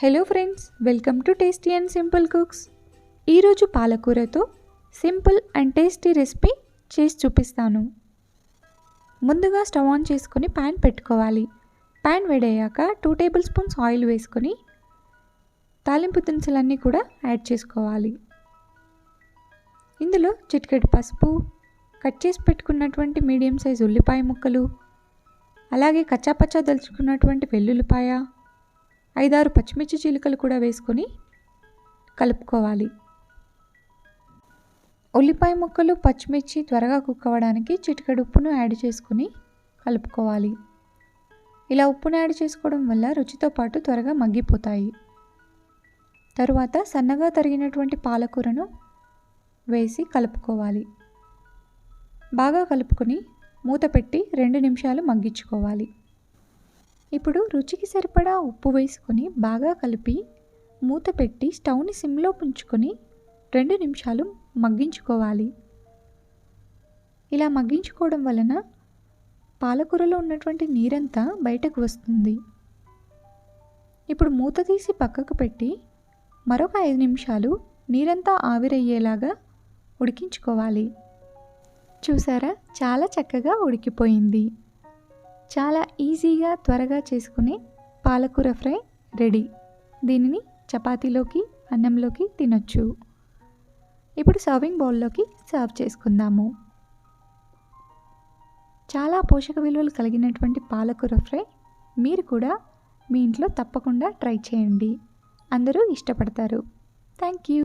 Hello friends welcome to tasty and simple cooks ఈరోజు పాలకూరతో simple and tasty recipe చేసి చూపిస్తాను. ముందుగా స్టవ్ ఆన్ చేసుకొని ప్యాన్ పెట్టుకోవాలి. ప్యాన్ వేడయ్యాక టూ టేబుల్ స్పూన్స్ ఆయిల్ వేసుకొని తాలింపు దినుసులన్నీ కూడా యాడ్ చేసుకోవాలి. ఇందులో చిటికెడు పసుపు కట్ చేసి పెట్టుకున్నటువంటి మీడియం సైజ్ ఉల్లిపాయ ముక్కలు అలాగే కచ్చాపచ్చా దలుచుకున్నటువంటి వెల్లుల్లిపాయ ఐదారు పచ్చిమిర్చి చీలికలు కూడా వేసుకొని కలుపుకోవాలి. ఉల్లిపాయ ముక్కలు పచ్చిమిర్చి త్వరగా కుక్ అవ్వడానికి చిటికెడు ఉప్పును యాడ్ చేసుకుని కలుపుకోవాలి. ఇలా ఉప్పును యాడ్ చేసుకోవడం వల్ల రుచితో పాటు త్వరగా మగ్గిపోతాయి. తరువాత సన్నగా తరిగినటువంటి పాలకూరను వేసి కలుపుకోవాలి. బాగా కలుపుకొని మూత పెట్టి రెండు నిమిషాలు మగ్గించుకోవాలి. ఇప్పుడు రుచికి సరిపడా ఉప్పు వేసుకొని బాగా కలిపి మూత పెట్టి స్టవ్ని సిమ్లో పుంచుకొని రెండు నిమిషాలు మగ్గించుకోవాలి. ఇలా మగ్గించుకోవడం వలన పాలకూరలో ఉన్నటువంటి నీరంతా బయటకు వస్తుంది. ఇప్పుడు మూత తీసి పక్కకు పెట్టి మరొక ఐదు నిమిషాలు నీరంతా ఆవిరయ్యేలాగా ఉడికించుకోవాలి. చూసారా? చాలా చక్కగా ఉడికిపోయింది. చాలా ఈజీగా త్వరగా చేసుకునే పాలకూర ఫ్రై రెడీ. దీనిని చపాతీలోకి అన్నంలోకి తినొచ్చు. ఇప్పుడు సర్వింగ్ బౌల్లోకి సర్వ్ చేసుకుందాము. చాలా పోషక విలువలు కలిగినటువంటి పాలకూర ఫ్రై మీరు కూడా మీ ఇంట్లో తప్పకుండా ట్రై చేయండి. అందరూ ఇష్టపడతారు. Thank you.